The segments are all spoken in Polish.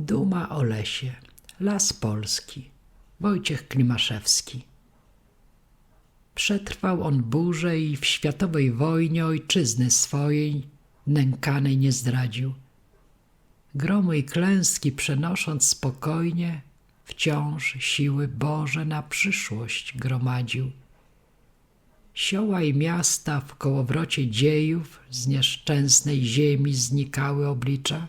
Duma o lesie, las polski, Wojciech Klimaszewski. Przetrwał on burzę i w światowej wojnie ojczyzny swojej nękanej nie zdradził. Gromy i klęski przenosząc spokojnie, wciąż siły Boże na przyszłość gromadził. Sioła i miasta w kołowrocie dziejów z nieszczęsnej ziemi znikały oblicza,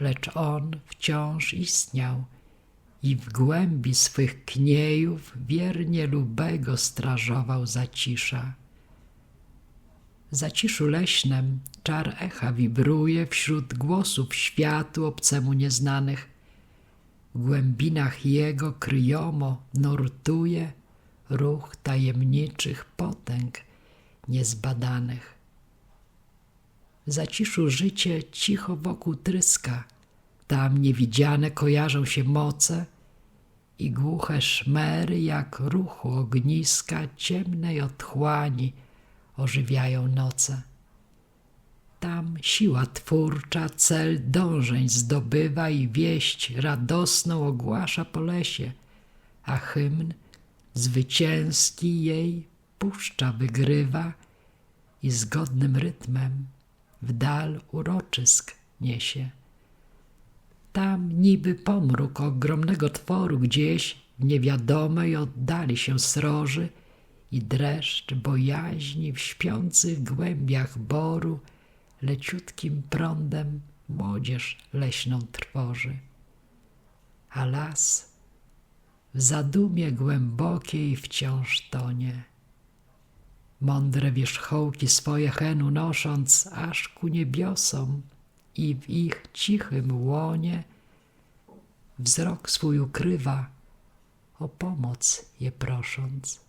lecz on wciąż istniał i w głębi swych kniejów wiernie lubego strażował zacisza. W zaciszu leśnem czar echa wibruje wśród głosów światu obcemu nieznanych. W głębinach jego kryjomo nurtuje ruch tajemniczych potęg niezbadanych. W zaciszu życie cicho wokół tryska, tam niewidziane kojarzą się moce i głuche szmery jak ruchu ogniska ciemnej otchłani ożywiają noce. Tam siła twórcza cel dążeń zdobywa i wieść radosną ogłasza po lesie, a hymn zwycięski jej puszcza wygrywa i zgodnym rytmem w dal uroczysk niesie. Tam niby pomruk ogromnego tworu gdzieś w niewiadomej oddali się sroży i dreszcz bojaźni w śpiących głębiach boru leciutkim prądem młodzież leśną trwoży. A las w zadumie głębokiej wciąż tonie. Mądre wierzchołki swoje hen unosząc aż ku niebiosom i w ich cichym łonie wzrok swój ukrywa, o pomoc je prosząc.